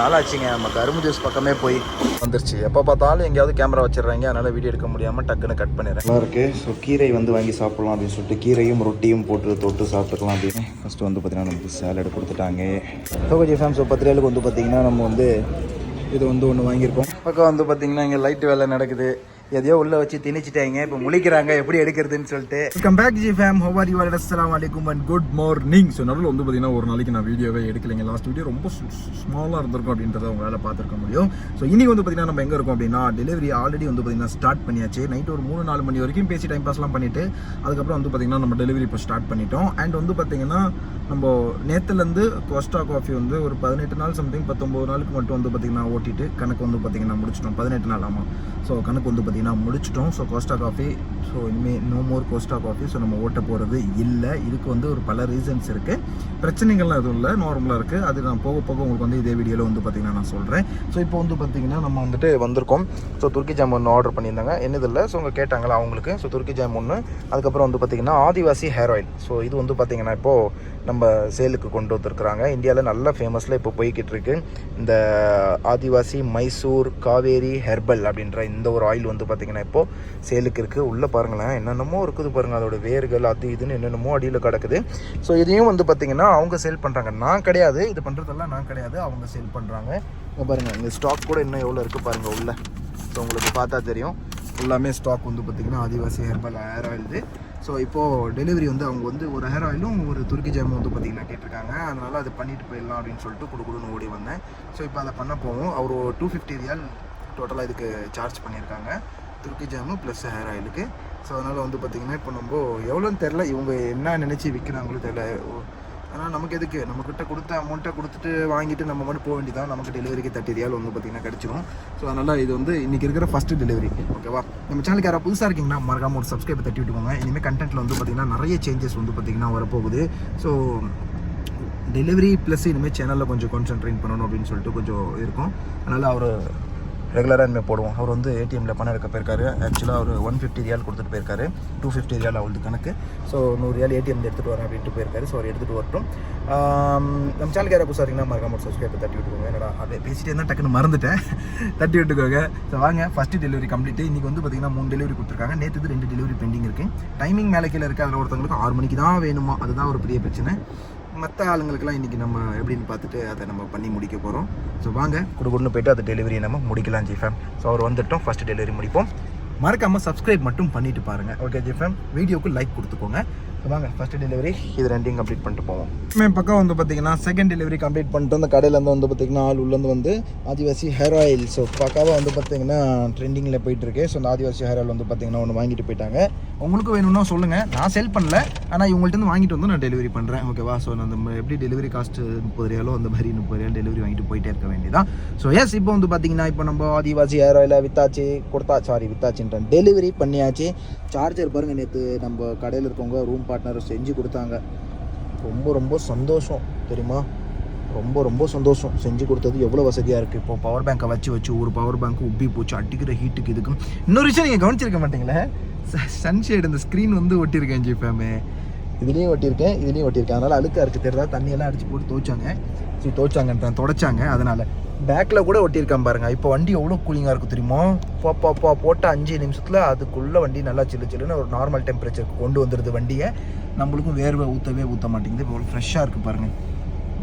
நாளாச்சுங்க. நம்ம கரும்பு ஜூஸ் பக்கமே போய் வந்துருச்சு. எப்போ பார்த்தாலும் எங்கேயாவது கேமரா வச்சிடுறாங்க. அதனால் வீடியோ எடுக்க முடியாமல் டக்குன்னு கட் பண்ணிடுறேன். நல்லா இருக்கு. ஸோ கீரை வந்து வாங்கி சாப்பிடலாம் அப்படின்னு சொல்லிட்டு கீரையும் ரொட்டியும் போட்டு தொட்டு சாப்பிட்டுக்கலாம் அப்படின்னு. ஃபஸ்ட்டு வந்து பார்த்தீங்கன்னா நமக்கு சேலட் கொடுத்துட்டாங்க. டோகஜி ஃபேம் ஸோ பத்து வந்து பார்த்தீங்கன்னா நம்ம வந்து இது வந்து ஒன்று வாங்கியிருக்கோம். பக்கம் வந்து பார்த்தீங்கன்னா இங்கே லைட் வேலை நடக்குது. எதையோ உள்ள வச்சு திணிச்சிட்டாங்க. இப்போ முழிக்கிறாங்க எப்படி எடுக்கிறதுன்னு சொல்லிட்டு. கம் பேக் ஜி ஃபேம் ஹோவர் யூ அஸ்லாம் வலைக்கும் அண்ட் குட் மார்னிங் ஸோ நடுவில் வந்து பார்த்தீங்கன்னா ஒரு நாளைக்கு நான் வீடியோவே எடுக்கலைங்க. லாஸ்ட் வீடியோ ரொம்ப ஸ்மாலாக இருந்திருக்கும் அப்படின்றத உங்களால் பார்த்துருக்க முடியும். ஸோ இன்றைக்கி வந்து பார்த்தீங்கன்னா நம்ம எங்கே இருக்கோம் அப்படின்னா டெலிவரி ஆல்ரெடி வந்து பார்த்தீங்கன்னா ஸ்டார்ட் பண்ணியாச்சு. நைட் ஒரு மூணு நாலு மணி வரைக்கும் பேசி டைம் பாஸ்லாம் பண்ணிட்டு அதுக்கப்புறம் வந்து பார்த்தீங்கன்னா நம்ம டெலிவரி இப்போ ஸ்டார்ட் பண்ணிட்டோம். அண்ட் வந்து பார்த்தீங்கன்னா நம்ம நேற்றுலேருந்து கோஸ்டா காஃபி வந்து ஒரு பதினெட்டு நாள் சம்திங் பத்தொம்பது நாளுக்கு மட்டும் வந்து பார்த்தீங்கன்னா ஓட்டிட்டு கணக்கு வந்து பார்த்தீங்கன்னா முடிச்சிட்டோம். பதினெட்டு நாள் ஆமாம் ஸோ கணக்கு வந்து பார்த்தீங்கன்னா முடிச்சிட்டோம். ஸோ கோஸ்டா காஃபி ஸோ இனிமேல் no more Costa coffee so நம்ம ஓட்ட போகிறது இல்லை. இதுக்கு வந்து ஒரு பல ரீசன்ஸ் இருக்குது பிரச்சனைகள்லாம் எதுவும் இல்லை. நார்மலாக இருக்குது அது நான் போக போக உங்களுக்கு வந்து இதே வீடியோவில் வந்து பார்த்தீங்கன்னா நான் சொல்கிறேன் ஸோ இப்போ வந்து பார்த்திங்கன்னா நம்ம வந்துட்டு வந்திருக்கோம். ஸோ துருக்கி ஜாம் ஒன்று ஆர்டர் பண்ணியிருந்தாங்க. என்னது இல்லை? ஸோ அவங்க கேட்டாங்களா அவங்களுக்கு? ஸோ துருக்கி ஜாம் ஒன்று அதுக்கப்புறம் வந்து பார்த்தீங்கன்னா ஆதிவாசி ஹேர் ஆயில் ஸோ இது வந்து பார்த்திங்கன்னா இப்போது நம்ம சேலுக்கு கொண்டு வந்துருக்குறாங்க. இந்தியாவில் நல்ல ஃபேமஸில் இப்போ போய்கிட்டு இருக்கு. இந்த ஆதிவாசி மைசூர் காவேரி ஹெர்பல் அப்படின்ற இந்த ஒரு ஆயில் வந்து பார்த்தீங்கன்னா இப்போது சேலுக்கு இருக்குது உள்ளே பாருங்களேன் என்னென்னமோ இருக்குது பாருங்கள் அதோட வேர்கள் அது இதுன்னு என்னென்னமோ அடியில் கிடக்குது. ஸோ இதையும் வந்து பார்த்திங்கன்னா அவங்க சேல் பண்ணுறாங்க நான் கிடையாது. இது பண்ணுறதெல்லாம் நான் கிடையாது. அவங்க சேல் பண்ணுறாங்க இங்கே பாருங்கள் இந்த ஸ்டாக் கூட இன்னும் எவ்வளோ இருக்குது பாருங்கள் உள்ளே. ஸோ உங்களுக்கு பார்த்தா தெரியும். எல்லாமே ஸ்டாக் வந்து பார்த்திங்கன்னா ஆதிவாசி ஹெர்பல் ஹேர் ஆயில் இது. ஸோ இப்போது டெலிவரி வந்து அவங்க வந்து ஒரு ஹேர் ஆயிலும் ஒரு துருக்கி ஜாமும் வந்து பார்த்திங்கன்னா கேட்டிருக்காங்க. அதனால் அது பண்ணிட்டு போயிடலாம் அப்படின்னு சொல்லிட்டு கொடுக்கணும்னு ஓடி வந்தேன். ஸோ இப்போ அதை பண்ண போவோம். அவர் டூ ஃபிஃப்டி ரியல் டோட்டலாக இதுக்கு சார்ஜ் பண்ணியிருக்காங்க. துருக்கி ஜாமு ப்ளஸ் ஹேர் ஆயிலுக்கு ஸோ அதனால் வந்து பார்த்திங்கன்னா இப்போ நம்ம எவ்வளோன்னு தெரில இவங்க என்ன நினச்சி விற்கிறாங்களோ தெரில ஆனால் நமக்கு எதுக்கு? நம்மக்கிட்ட கொடுத்த அமௌண்ட்டை கொடுத்துட்டு வாங்கிட்டு நம்ம மட்டும் போக வேண்டியதான் நமக்கு டெலிவரிக்கு தேர்ட்டி ரியால் வந்து பார்த்திங்கன்னா கிடச்சிரும். ஸோ அதனால் இது வந்து இன்றைக்கி இருக்கிற ஃபஸ்ட்டு டெலிவரி ஓகேவா நம்ம சேனலுக்கு யாராவது புதுசாக இருக்கீங்கன்னா மறக்காம ஒரு சப்ஸ்கிரைப் தட்டி விட்டுக்கோங்க. இனிமேல் கண்டென்ட்டில் வந்து பார்த்திங்கன்னா நிறைய சேஞ்சஸ் வந்து பார்த்திங்கன்னா வரப்போகுது. ஸோ டெலிவரி ப்ளஸ் இனிமேல் சேனலில் கொஞ்சம் கான்சென்ட்ரேட் பண்ணணும் அப்படின்னு சொல்லிட்டு கொஞ்சம் இருக்கும். அதனால் அவர் ரெகுலராக இனிமேல் போடுவோம். அவர் வந்து ஏடிஎம்மில் பணம் எடுக்க போயிருக்காரு. ஆக்சுவலாக அவர் ஒன் ஃபிஃப்டி ரியால் கொடுத்துட்டு போயிருக்காரு. டூ ஃபிஃப்டி ரியால் அவளுக்கு கணக்கு. ஸோ நூறு ரியால் ஏடிஎம்மில் எடுத்துகிட்டு வரேன் அப்படின்ட்டு போயிருக்காரு. ஸோ அவர் எடுத்துகிட்டு வரட்டும். நம்ம சேனலுக்கு யாராவது புதுசாக இருக்கீங்கன்னா மறக்காம சப்ஸ்கிரைப் தட்டி விட்டுக்கோங்க. என்னடா அதை பேசிட்டே இருந்தால் டக்குன்னு மறந்துட்டேன். தட்டி விட்டுக்கோங்க. ஸோ வாங்க ஃபஸ்ட்டு டெலிவரி கம்ப்ளீட் இன்றைக்கி வந்து பார்த்தீங்கன்னா மூணு டெலிவரி கொடுத்துருக்காங்க. நேற்று ரெண்டு டெலிவரி பெண்டிங் இருக்குது டைமிங் மேலே கீழே இருக்குது அதில் ஒருத்தவங்களுக்கு ஆறு மணிக்கு தான் வேணுமா? அதுதான் ஒரு பெரிய பிரச்சனை. மற்ற ஆளுங்களுக்கெல்லாம் இன்றைக்கி நம்ம எப்படின்னு பார்த்துட்டு அதை நம்ம பண்ணி முடிக்க போகிறோம் ஸோ வாங்க குடுகுடுன்னு போயிட்டு அதை டெலிவரி நம்ம முடிக்கலாம் ஜிஃபேம் ஸோ அவர் வந்துட்டோம் ஃபஸ்ட்டு டெலிவரி முடிப்போம். மறக்காமல் சப்ஸ்கிரைப் மட்டும் பண்ணிட்டு பாருங்கள் ஓகே ஜிஃபேம் வீடியோக்கு லைக் கொடுத்துக்கோங்க. வாங்க ஃபர்ஸ்ட் டெலிவரி இது ரெண்டையும் கம்ப்ளீட் பண்ணிட்டு போவோம். மே பக்கம் வந்து பார்த்தீங்கன்னா செகண்ட் டெலிவரி கம்ப்ளீட் பண்ணிட்டு அந்த கடையிலேருந்து வந்து பார்த்தீங்கன்னா ஆள் உள்ளேருந்து வந்து ஆதிவாசி ஹேர் ஆயில் ஸோ பக்காவாக வந்து பார்த்தீங்கன்னா ட்ரெண்டிங்கில் போயிட்டு இருக்கு ஸோ அந்த ஆதிவாசி ஹேர் ஆயில் வந்து பார்த்தீங்கன்னா ஒன்று வாங்கிட்டு போயிட்டாங்க. உங்களுக்கு வேணும்னா சொல்லுங்கள் நான் செல் பண்ணல. ஆனால் இவங்கள்ட்ட வாங்கிட்டு வந்து நான் டெலிவரி பண்ணுறேன் ஓகேவா ஸோ நான் அந்த எப்படி டெலிவரி காஸ்ட் முப்பது ரூபாயோ அந்த மாதிரி முப்பது ரூபாய் டெலிவரி வாங்கிட்டு போயிட்டே இருக்க வேண்டியதான் ஸோ எஸ் இப்போ வந்து பார்த்தீங்கன்னா இப்போ நம்ம ஆதிவாசி ஹேர் ஆயிலை வித்தாச்சு கொடுத்தா சாரி வித்தாச்சுன்றேன் டெலிவரி பண்ணியாச்சு. சார்ஜர் பாருங்கள் நேற்று நம்ம கடையில் இருக்கவங்க ரூம் பார்ட்னர் செஞ்சு கொடுத்தாங்க. ரொம்ப ரொம்ப சந்தோஷம் தெரியுமா? ரொம்ப ரொம்ப சந்தோஷம். செஞ்சு கொடுத்தது எவ்வளோ வசதியாக இருக்குது இப்போ பவர் பேங்கை வச்சு வச்சு ஒரு பவர் பேங்க் உப்பி போச்சு அடிக்கிற ஹீட்டுக்கு இதுக்கும். இன்னொரு விஷயம் நீங்கள் கவனிச்சிருக்க மாட்டீங்களே? சன்ஷேட் இந்த ஸ்க்ரீன் வந்து ஒட்டியிருக்கேன் ஜிஃபேமே இதுலேயும் ஒட்டியிருக்கேன் இதுலேயும் ஒட்டியிருக்கேன். அதனால் அழுக்காக இருக்குது தெரியுதா? தண்ணியெல்லாம் அடிச்சு போட்டு துவைச்சாங்க. சரி துவைச்சாங்க துடைச்சாங்க. அதனால் பேக்கில் கூட ஒட்டியிருக்கேன் பாருங்கள் இப்போ வண்டி எவ்வளோ கூலிங்காக இருக்கும் தெரியுமோ? பா பா போட்ட அஞ்சு நிமிஷத்தில் அதுக்குள்ளே வண்டி நல்லா சில்லு சில்லுன்னு ஒரு நார்மல் டெம்பரேச்சருக்கு கொண்டு வந்துடுது வண்டியை. நம்மளுக்கும் வேர்வை ஊற்றவே ஊற்ற மாட்டேங்குது. இப்போ ஃப்ரெஷ்ஷாக இருக்குது பாருங்கள்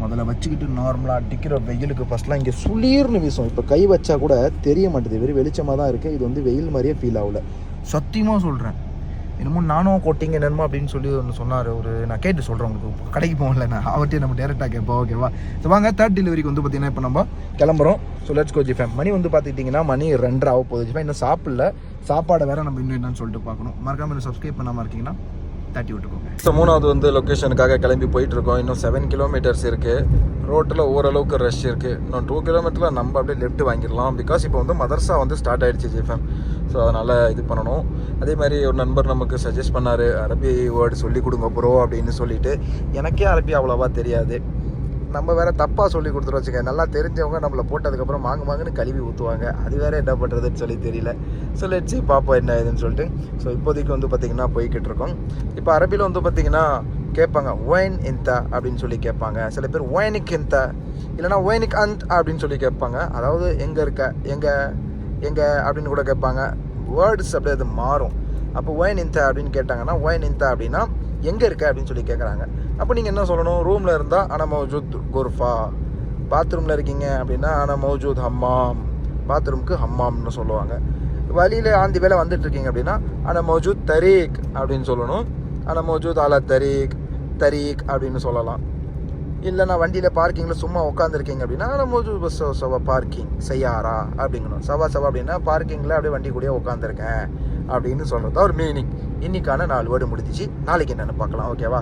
முதல்ல வச்சுக்கிட்டு நார்மலாக அடிக்கிற வெயிலுக்கு ஃபஸ்ட்லாம் இங்கே சுளீர்னு வீசும். இப்போ கை வச்சா கூட தெரிய மாட்டேது. வெறும் வெளிச்சமாக தான் இருக்குது இது வந்து வெயில் மாதிரியே ஃபீல் ஆகல. சத்தியமாக சொல்கிறேன் என்னமோ நானும் கோட்டிங் என்னமோ அப்படின்னு சொல்லி ஒன்று சொன்னார். ஒரு நான் கேட்டு சொல்கிறேன் உங்களுக்கு. கடைக்கு போகல நான் அவர்கிட்ட நம்ம டேரெக்டாக கேட்போம் ஓகேவா ஸோ வாங்க தேர்ட் டெலிவரிக்கு வந்து பார்த்தீங்கன்னா இப்போ நம்ம கிளம்புறோம். ஸோ லெட்ஸ் கோ ஜிஃபேம் மணி வந்து பார்த்துக்கிட்டிங்கன்னா மணி ரெண்டரை ஆக போகுது ஜிஃபேம் இன்னும் சாப்பிடல. சாப்பாடை வேறு நம்ம இன்னும் என்னன்னு சொல்லிட்டு பார்க்கணும். மறக்காமல் சப்ஸ்கிரைப் பண்ணாமல் இருக்கீங்கன்னா தட்டி விட்டுக்கோங்க. ஸோ மூணாவது வந்து லொக்கேஷனுக்காக கிளம்பி போயிட்டு இருக்கோம் இன்னும் செவன் கிலோமீட்டர்ஸ் இருக்குது ரோட்டில் ஓரளவுக்கு ரஷ் இருக்குது இன்னும் டூ கிலோமீட்டரில் நம்ம அப்படியே லெஃப்ட் வாங்கிடலாம். பிகாஸ் இப்போ வந்து மதர்ஸா வந்து ஸ்டார்ட் ஆயிடுச்சு ஜிஃபேம் ஸோ அதனால் இது பண்ணணும். அதே மாதிரி ஒரு நண்பர் நமக்கு சஜஸ்ட் பண்ணார். அரபி வேர்டு சொல்லி கொடுங்க ப்ரோ அப்படின்னு சொல்லிட்டு. எனக்கே அரபி அவ்வளோவா தெரியாது. நம்ம வேற தப்பாக சொல்லி கொடுத்துட்டு வச்சுக்க நல்லா தெரிஞ்சவங்க நம்மளை போட்டதுக்கப்புறம் மாங்கு மாங்குன்னு கழுவி ஊற்றுவாங்க அது வேற என்ன பண்ணுறதுன்னு சொல்லி தெரியல. ஸோ லெட்ஸி பார்ப்போம் என்ன இதுன்னு சொல்லிட்டு. ஸோ இப்போதைக்கு வந்து பார்த்திங்கன்னா போய்கிட்டு இருக்கோம். இப்போ அரபியில் வந்து பார்த்திங்கன்னா கேட்பாங்க ஒயின் இன்த அப்படின்னு சொல்லி கேட்பாங்க. சில பேர் ஒயனிக் இந்த இல்லைனா ஒயனிக் அந்த் அப்படின்னு சொல்லி கேட்பாங்க. அதாவது எங்கே இருக்க? எங்கே? எங்கே? அப்படின்னு கூட கேட்பாங்க. வேர்ட்ஸ் அப்படியே அது மாறும். அப்போ ஒயின் இந்த அப்படின்னு கேட்டாங்கன்னா ஒயின் இந்த அப்படின்னா எங்கே இருக்க? அப்படின்னு சொல்லி கேட்குறாங்க. அப்போ நீங்கள் என்ன சொல்லணும்? ரூமில் இருந்தால் ஆனால் மௌஜூத் குர்ஃபா. பாத்ரூமில் இருக்கீங்க அப்படின்னா ஆனால் மௌஜூத் ஹம்மாம். பாத்ரூம்க்கு ஹம்மாம்னு சொல்லுவாங்க. வழியில் ஆந்தி வேலை வந்துட்டு இருக்கீங்க அப்படின்னா ஆனால் மௌஜூத் தரீக் அப்படின்னு சொல்லணும். ஆனால் மௌஜூத் அலா தரீக் தரீக் அப்படின்னு சொல்லலாம். இல்லை நான் வண்டியில் பார்க்கிங்கில் சும்மா உட்காந்துருக்கீங்க அப்படின்னா ஆனால் மௌஜூத் பஸ் சவா பார்க்கிங் செய்யாரா அப்படிங்கணும். சவா சவா அப்படின்னா பார்க்கிங்கில் அப்படியே வண்டி கூடயே உட்காந்துருக்கேன் அப்படின்னு சொல்கிறது ஒரு மீனிங் இன்னைக்கான நாலு வேர்டு முடிஞ்சிச்சு. நாளைக்கு என்னென்னு பார்க்கலாம். ஓகேவா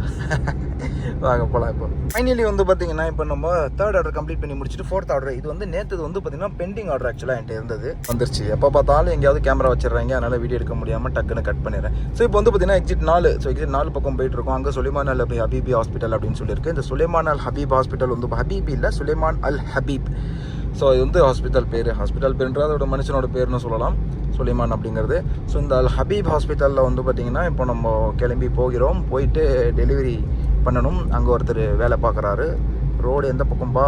வாங்க போகலாம் இப்போ. ஃபைனலி வந்து பார்த்தீங்கன்னா இப்போ நம்ம தேர்ட் ஆர்டர் கம்ப்ளீட் பண்ணி முடிச்சுட்டு ஃபோர்த் ஆர்டர் இது வந்து நேற்று வந்து பார்த்தீங்கன்னா பெண்டிங் ஆர்டர் ஆக்சுவலாக என்கிட்ட இருந்தது. வந்துருச்சு. எப்போ பார்த்தாலும் எங்கேயாவது கேமரா வச்சிடுறாங்க. அதனால் வீடியோ எடுக்க முடியாமல் டக்குன்னு கட் பண்ணிடுறேன். ஸோ இப்போ வந்து பார்த்தீங்கன்னா எக்ஸிட் நாலு. ஸோ எக்ஸிட் நாலு பக்கம் போயிட்டு இருக்கோம். அங்கே சுலைமான் அல் ஹபீபி ஹாஸ்பிட்டல் அப்படின்னு சொல்லியிருக்கு. இந்த சுலைமான் அல் ஹபீப் ஹாஸ்பிட்டல் வந்து ஹபீபி இல்லை சுலைமான் அல் ஹபீப். ஸோ இது வந்து ஹாஸ்பிட்டல் பேர். ஹாஸ்பிட்டல் பேருன்றது அதோட மனுஷனோட பேர்னு சொல்லலாம். சுலைமான் அப்படிங்கிறது. ஸோ இந்த அல் ஹபீப் ஹாஸ்பிட்டலில் வந்து பார்த்திங்கன்னா இப்போ நம்ம கிளம்பி போகிறோம். போயிட்டு டெலிவரி பண்ணணும். அங்கே ஒருத்தர் வேலை பார்க்குறாரு ரோடு எந்த பக்கம்பா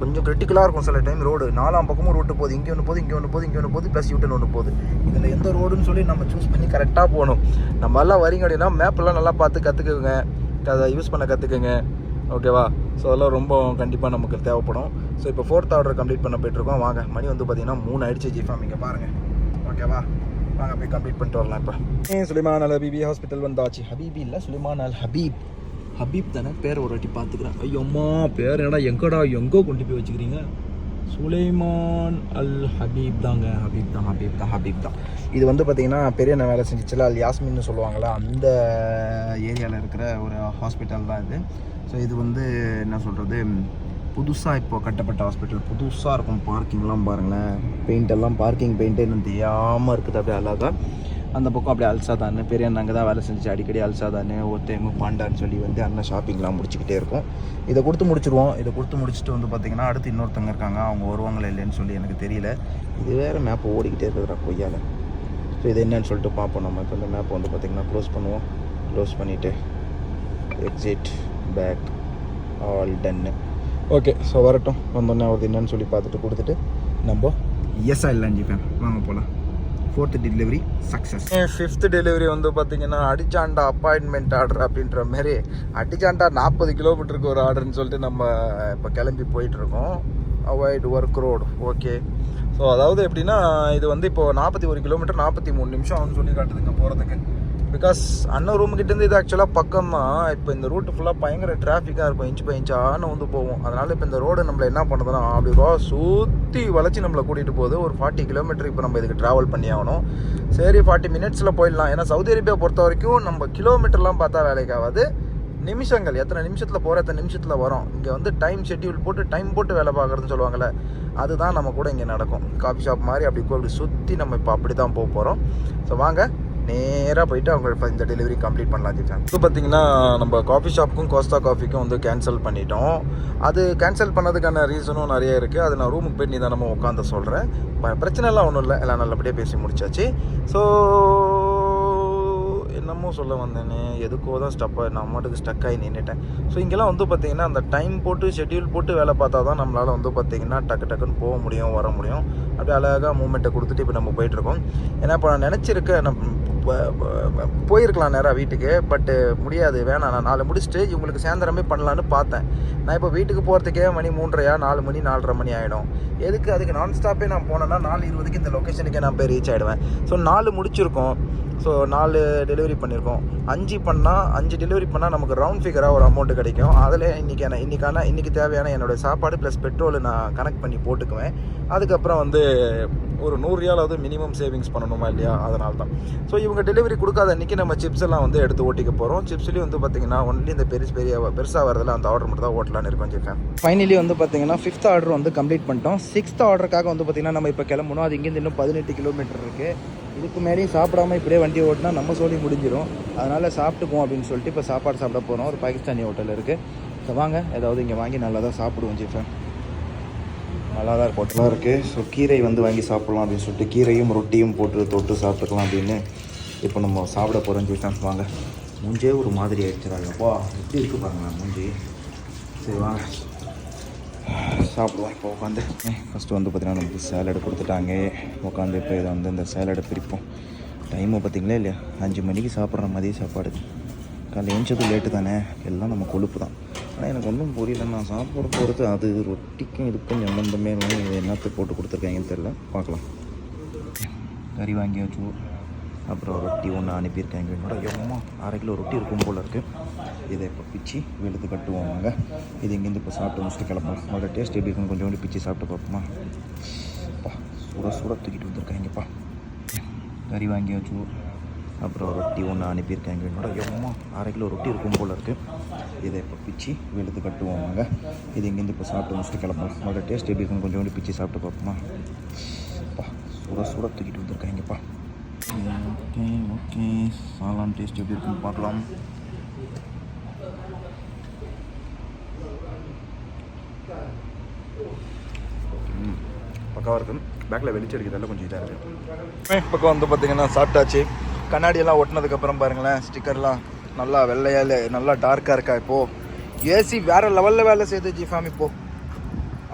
கொஞ்சம் கிரிட்டிக்கலாக இருக்கும் சில டைம் ரோடு நாலாம் பக்கமும் ரோட்டு போகுது. இங்கே ஒன்று போகுது இங்கே ஒன்று போகுது இங்கே ஒன்று போகுது ப்ளஸ் யூட்டன் ஒன்று போகுது. இதில் எந்த ரோடுன்னு சொல்லி நம்ம சூஸ் பண்ணி கரெக்டாக போகணும். நம்ம எல்லாம் வரீங்க அப்படின்னா மேப்பெல்லாம் நல்லா பார்த்து கற்றுக்குங்க அதை யூஸ் பண்ண கற்றுக்குங்க ஓகேவா? ஸோ அதெல்லாம் ரொம்ப கண்டிப்பாக நமக்கு தேவைப்படும். ஸோ இப்போ ஃபோர்த் ஆர்டர் கம்ப்ளீட் பண்ண போயிட்டுருக்கோம். வாங்க மணி வந்து பார்த்தீங்கன்னா மூணு ஆயிடுச்சு ஜிஃபாம் இங்கே பாருங்கள் ஓகேவா? வாங்க போய் கம்ப்ளீட் பண்ணிட்டு வரலாம் இப்போ. சுலிமான் அல் ஹபீபி ஹாஸ்பிட்டல் வந்தாச்சு. ஹபீபி இல்லை சுலிமான் அல் ஹபீப். ஹபீப் தானே? பேர் ஒரு வாட்டி பார்த்துக்கிறேன் ஐயோம்மா பேர் என்னடா எங்கடா எங்கோ கொண்டு போய் வச்சுக்கிறீங்க? சுலைமான் அல் ஹபீப் தாங்க. ஹபீப் தான் ஹபீப் தான் ஹபீப் தான். இது வந்து பார்த்தீங்கன்னா பெரிய அண்ணன் வேலை செஞ்சுச்சுல அல் யாஸ்மின்னு சொல்லுவாங்களா அந்த ஏரியாவில் இருக்கிற ஒரு ஹாஸ்பிட்டல் தான் இது. ஸோ இது வந்து என்ன சொல்கிறது புதுசாக இப்போ கட்டப்பட்ட ஹாஸ்பிட்டல் புதுசாக இருக்கும் பார்க்கிங்லாம் பாருங்களேன். பெயிண்ட் எல்லாம் பார்க்கிங் பெயிண்ட்டே இன்னும் தெரியாமல் இருக்குது அப்படியே அழகாக அந்த பக்கம் அப்படியே அல்சாதான்னு பெரிய அண்ணன் அங்கே தான் வேலை செஞ்சு அடிக்கடி அல்சாதான்னு ஒரு பாண்டான்னு சொல்லி வந்து அண்ணன் ஷாப்பிங்லாம் முடிச்சுக்கிட்டே இருக்கும். இதை கொடுத்து முடிச்சிருவோம். இதை கொடுத்து முடிச்சுட்டு வந்து பார்த்தீங்கன்னா அடுத்து இன்னொருத்தவங்க இருக்காங்க. அவங்க வருவாங்களே இல்லைன்னு சொல்லி எனக்கு தெரியல. இது வேறு மேப் ஓடிக்கிட்டே இருக்குதுடா கொய்யால ஸோ இது என்னன்னு சொல்லிட்டு பார்ப்போம் நம்ம. இப்போ இந்த மேப் வந்து பார்த்திங்கன்னா க்ளோஸ் பண்ணுவோம். க்ளோஸ் பண்ணிவிட்டு எக்ஸிட் பேக் ஆல் டன்னு ஓகே ஸோ வரட்டும். வந்தோடனே அவரது என்னன்னு சொல்லி பார்த்துட்டு கொடுத்துட்டு நம்ம எஸ் இல்லைன்னு ஜிப்பேன் வாங்க போகலாம் fourth delivery success fifth delivery வந்து பார்த்தீங்கன்னா அடிச்சாண்டா அப்பாயின்மெண்ட் ஆர்டர் அப்படின்ற மாதிரி அடிச்சாண்டா நாற்பது கிலோமீட்டருக்கு ஒரு ஆர்டர்னு சொல்லிட்டு நம்ம இப்போ கிளம்பி போயிட்டுருக்கோம். Avoid work road okay so அதாவது எப்படின்னா இது வந்து இப்போ நாற்பத்தி ஒரு கிலோமீட்டர் நாற்பத்தி மூணு நிமிஷம் ஆகும்னு சொல்லி காட்டுதுங்க போகிறதுக்கு பிகாஸ் அண்ணன் ரூமுக்கிட்டேருந்து இது ஆக்சுவலாக பக்கம் தான் இப்போ இந்த ரூட்டு ஃபுல்லாக பயங்கர டிராஃபிக்காக இருக்கும் இன்ச்சு பை வந்து போவோம் அதனால் இப்போ இந்த ரோடு நம்மளை என்ன பண்ணுதுன்னா அப்படி ரோ சுற்றி வளைச்சி நம்மளை கூட்டிகிட்டு போகுது. ஒரு ஃபார்ட்டி கிலோமீட்டர் இப்போ நம்ம இதுக்கு ட்ராவல் பண்ணி ஆகணும். சரி ஃபார்ட்டி மினிட்ஸில் போயிடலாம். ஏன்னா சவுதி அரேபியா பொறுத்த வரைக்கும் நம்ம கிலோமீட்டர்லாம் பார்த்தா வேலைக்கு ஆகாது. நிமிஷங்கள் எத்தனை நிமிஷத்தில் போகிற எத்தனை நிமிஷத்தில் வரும். இங்கே வந்து டைம் ஷெட்யூல் போட்டு டைம் போட்டு வேலை பார்க்குறதுன்னு சொல்லுவாங்கள்ல அதுதான் நம்ம கூட இங்கே நடக்கும். காஃபி ஷாப் மாதிரி அப்படி அப்படி சுற்றி நம்ம இப்போ அப்படி தான் போக போகிறோம் ஸோ வாங்க நேராக போயிட்டு அவங்க இப்போ இந்த டெலிவரி கம்ப்ளீட் பண்ணலாம் ஜிஃபான் இப்போ பார்த்தீங்கன்னா நம்ம காஃபி ஷாப்புக்கும் கோஸ்தா காஃபிக்கும் வந்து கேன்சல் பண்ணிட்டோம். அது கேன்சல் பண்ணதுக்கான ரீசனும் நிறைய இருக்குது அது நான் ரூமுக்கு போய் நிதானமாக உட்காந்து சொல்கிறேன் பிரச்சனைலாம் ஒன்றும் இல்லை. எல்லாம் நல்லபடியாக பேசி முடிச்சாச்சு. ஸோ என்னமோ சொல்ல வந்தேனே. எதுக்கோ தான் ஸ்டப் நான் மட்டுக்கு ஸ்டக் ஆகி நின்றுட்டேன் ஸோ இங்கெல்லாம் வந்து பார்த்தீங்கன்னா அந்த டைம் போட்டு ஷெட்யூல் போட்டு வேலை பார்த்தா தான் நம்மளால் வந்து பார்த்தீங்கன்னா டக்கு டக்குன்னு போக முடியும் வர முடியும். அப்படியே அழகாக மூமெண்ட்டை கொடுத்துட்டு இப்போ நம்ம போயிட்டுருக்கோம் ஏன்னா இப்போ நான் நினச்சிருக்கேன் நம்ம போயிருக்கலாம் நேராக வீட்டுக்கு பட்டு முடியாது வேணாம். நான் நாலு முடிச்சுட்டு இவங்களுக்கு சேந்திரமே பண்ணலான்னு பார்த்தேன். நான் இப்போ வீட்டுக்கு போகிறதுக்கே மணி மூன்றையா நாலு மணி நாலரை மணி ஆகிடும் எதுக்கு அதுக்கு நான் ஸ்டாப்பே நான் போனேன்னா நாலு இருபதுக்கு இந்த லொக்கேஷனுக்கே நான் போய் ரீச் ஆகிடுவேன் ஸோ நாலு முடிச்சிருக்கோம். ஸோ நாலு டெலிவரி பண்ணியிருக்கோம் அஞ்சு பண்ணால் அஞ்சு டெலிவரி பண்ணால் நமக்கு ரவுண்ட் ஃபிகராக ஒரு அமௌண்ட் கிடைக்கும். அதில் இன்றைக்கான இன்றைக்கான இன்றைக்கி தேவையான என்னோட சாப்பாடு ப்ளஸ் பெட்ரோல் நான் கனெக்ட் பண்ணி போட்டுக்குவேன். அதுக்கப்புறம் வந்து ஒரு நூறுயாலாவது மினிமம் சேவிங்ஸ் பண்ணணுமா இல்லையா? அதனால தான் ஸோ இவங்க டெலிவரி கொடுக்காத அன்றைக்கி நம்ம சிப்ஸ் எல்லாம் வந்து எடுத்து ஓட்டிக்க போகிறோம் சிப்ஸ்லேயும் வந்து பார்த்திங்கன்னா ஒன்லி இந்த பெருசு பெரிய பெருசாக வரதில் அந்த ஆர்டர் மட்டும் தான் ஓட்டலான்னு இருக்கோம் ஜிஃபேன் ஃபைனலி வந்து பார்த்திங்கன்னா ஃபிஃப்த் ஆர்டர் வந்து கம்ப்ளீட் பண்ணிட்டோம். சிக்ஸ்த் ஆர்டருக்காக வந்து பார்த்தீங்கன்னா நம்ம இப்போ கிளம்பணும் அது இங்கேருந்து இன்னும் பதினெட்டு கிலோமீட்டர் இருக்குது இதுக்கு மேலேயும் சாப்பிடாம இப்படியே வண்டி ஓட்டினா நம்ம சொல்லி முடிஞ்சிடும் அதனால் சாப்பிட்டுக்குவோம் அப்படின்னு சொல்லிட்டு இப்போ சாப்பாடு சாப்பிட போகிறோம் ஒரு பாகிஸ்தானி ஹோட்டல் இருக்குது ஸோ வாங்க ஏதாவது இங்கே வாங்கி நல்லா தான் சாப்பிடுவோம் ஜீஃபன் நல்லா தான் ஹோட்டலாக இருக்குது ஸோ கீரை வந்து வாங்கி சாப்பிட்லாம் அப்படின்னு சொல்லிட்டு கீரையும் ரொட்டியும் போட்டு தொட்டு சாப்பிட்டுக்கலாம் அப்படின்னு இப்போ நம்ம சாப்பிட போகிறோம் ஜீஃபன் வாங்க. மூஞ்சே ஒரு மாதிரி ஆயிடுச்சுடாங்கப்பா எப்படி இருக்கு பாருங்களேன் மூஞ்சி. சரி வாங்க. சாப்பிடுவோம். இப்போ உட்காந்து. ஃபஸ்ட்டு வந்து பார்த்திங்கன்னா நமக்கு சேலடு கொடுத்துட்டாங்க. உட்காந்து இப்போ இதை வந்து இந்த சேலடை பிரிப்போம். டைமை பார்த்தீங்களா இல்லையா? அஞ்சு மணிக்கு சாப்பிட்ற மதிய சாப்பாடு. காலையில் எழுந்தது லேட்டு தானே. எல்லாம் நம்ம கொழுப்பு தான். ஆனால் எனக்கு ஒன்றும் புரியல. நான் சாப்பிட போகிறது அது ரொட்டிக்கும் இதுக்கும் சம்பந்தமே இல்லை. என்னத்தை போட்டு கொடுத்துருக்காங்கன்னு தெரில பார்க்கலாம். கறி வாங்கி வச்சு அப்புறம் ரொட்டி ஒன்று அனுப்பியிருக்காங்க என்னோட. எவ்வளோ அரை கிலோ ரொட்டி இருக்கும் போல் இருக்குது இதை இப்போ பிச்சு வெளுத்து கட்டுவோம் நாங்கள் இது இங்கேருந்து இப்போ சாப்பிட்டு முடிச்சுட்டு கிளப்போம் அதோட டேஸ்ட் எப்படி இருக்குன்னு கொஞ்சோண்டு பிச்சு சாப்பிட்டு பார்ப்போமா? அப்பா சுட சுட தூக்கிட்டு வந்திருக்காங்கப்பா கறி வாங்கி வச்சு. அப்புறம் ரொட்டி ஒன்று அனுப்பியிருக்காங்க என்னோட. எவ்வளோ அரை கிலோ ரொட்டி இருக்கும் போல் இருக்குது இதை இப்போ பிச்சு வெளுத்து கட்டுவோம் இது இங்கேருந்து இப்போ சாப்பிட்டு முடிச்சுட்டு கிளப்போம் அதோட டேஸ்ட் எப்படி இருக்குன்னு கொஞ்சோண்டு பிச்சு சாப்பிட்டு பார்ப்போமா? அப்பா சுட சுட தூக்கிட்டு வந்திருக்காங்கப்பா ஓகே சாலான் டேஸ்ட் எப்படி இருக்குன்னு பார்க்கலாம். பக்காவாக இருக்கும் பேக்கில் வெளிச்சம் அடிக்கிறதால கொஞ்சம் இதாக இருக்குது பக்கம் வந்து பார்த்தீங்கன்னா சாப்பிட்டாச்சு. கண்ணாடியெல்லாம் ஒட்டினதுக்கப்புறம் பாருங்களேன் ஸ்டிக்கர்லாம் நல்லா வெள்ளையால் நல்லா டார்க்காக இருக்கா இப்போது ஏசி வேறு லெவலில் வேலை செய்யுது ஜிஃபாம் இப்போது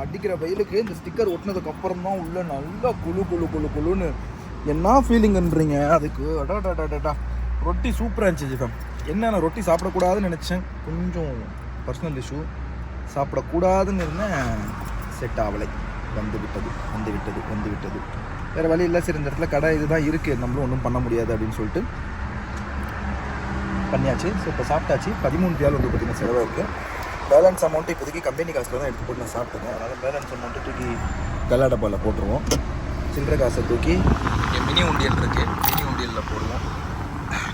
அடிக்கிற வெயிலுக்கு இந்த ஸ்டிக்கர் ஒட்டினதுக்கப்புறம் தான் உள்ளே நல்லா குளு குழு குழு குளுன்னு என்ன ஃபீலிங்ன்றீங்க அதுக்கு அடாடாடாடா ரொட்டி சூப்பராக இருந்துச்சு ஜிஃபம் என்ன நான் ரொட்டி சாப்பிடக்கூடாதுன்னு நினச்சேன். கொஞ்சம் பர்சனல் இஷ்யூ சாப்பிடக்கூடாதுன்னு இருந்தேன். செட் ஆகலை. வந்து விட்டது. வந்து விட்டது. வந்து விட்டது. வேறு வழி இல்லை. சரி இந்த இடத்துல கடை இதுதான் இருக்குது நம்மளும் ஒன்றும் பண்ண முடியாது அப்படின்னு சொல்லிட்டு பண்ணியாச்சு. ஸோ இப்போ சாப்பிட்டாச்சு. பதிமூணு பேர் வந்து பார்த்திங்கன்னா செலவாக இருக்குது பேலன்ஸ் அமௌண்ட்டு இப்போதைக்கு கம்பெனி காசில் தான் எடுத்து போட்டு நான் சாப்பிட்டேன். அதனால் பேலன்ஸ் அமௌண்ட்டு தூக்கி கல்லாடப்பாவில் போட்டுருவோம். சில்லற காசை தூக்கி இங்கே மினி உண்டியல் இருக்குது மினி உண்டியலில் போடுவோம்.